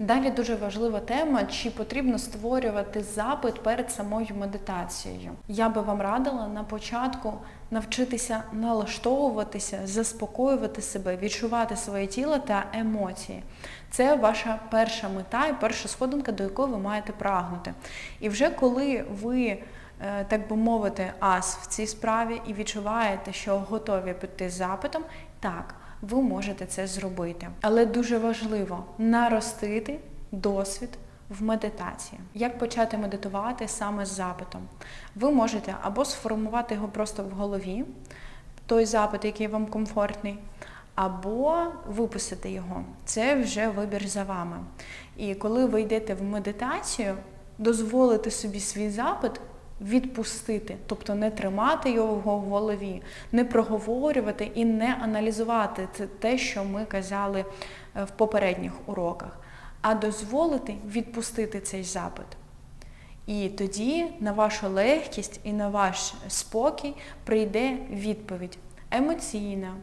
Далі дуже важлива тема, чи потрібно створювати запит перед самою медитацією. Я би вам радила на початку навчитися налаштовуватися, заспокоювати себе, відчувати своє тіло та емоції. Це ваша перша мета і перша сходинка, до якої ви маєте прагнути. І вже коли ви, е, так би мовити, ас в цій справі і відчуваєте, що готові піти з запитом, так, ви можете це зробити. Але дуже важливо наростити досвід в медитації. Як почати медитувати саме з запитом? Ви можете або сформувати його просто в голові, той запит, який вам комфортний, або виписати його. Це вже вибір за вами. І коли ви йдете в медитацію, дозволити собі свій запит відпустити, тобто не тримати його в голові, не проговорювати і не аналізувати це те, що ми казали е, в попередніх уроках, а дозволити відпустити цей запит. І тоді на вашу легкість і на ваш спокій прийде відповідь емоційна,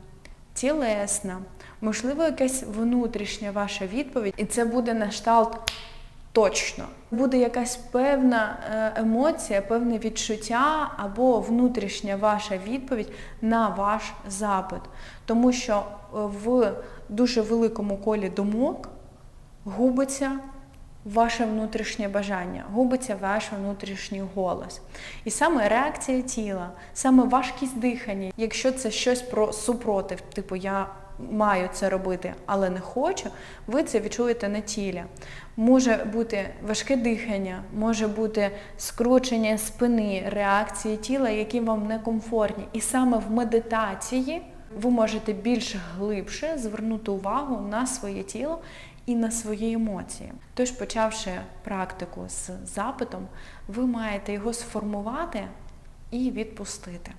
тілесна, можливо, якась внутрішня ваша відповідь, і це буде на кшталт точно. Буде якась певна е, емоція, певне відчуття або внутрішня ваша відповідь на ваш запит. Тому що е, в дуже великому колі думок губиться ваше внутрішнє бажання, губиться ваш внутрішній голос. І саме реакція тіла, саме важкість дихання, якщо це щось про супротив, типу я маю це робити, але не хочу, ви це відчуєте на тілі. Може бути важке дихання, може бути скручення спини, реакції тіла, які вам некомфортні. І саме в медитації ви можете більш глибше звернути увагу на своє тіло і на свої емоції. Тож, почавши практику з запитом, ви маєте його сформувати і відпустити.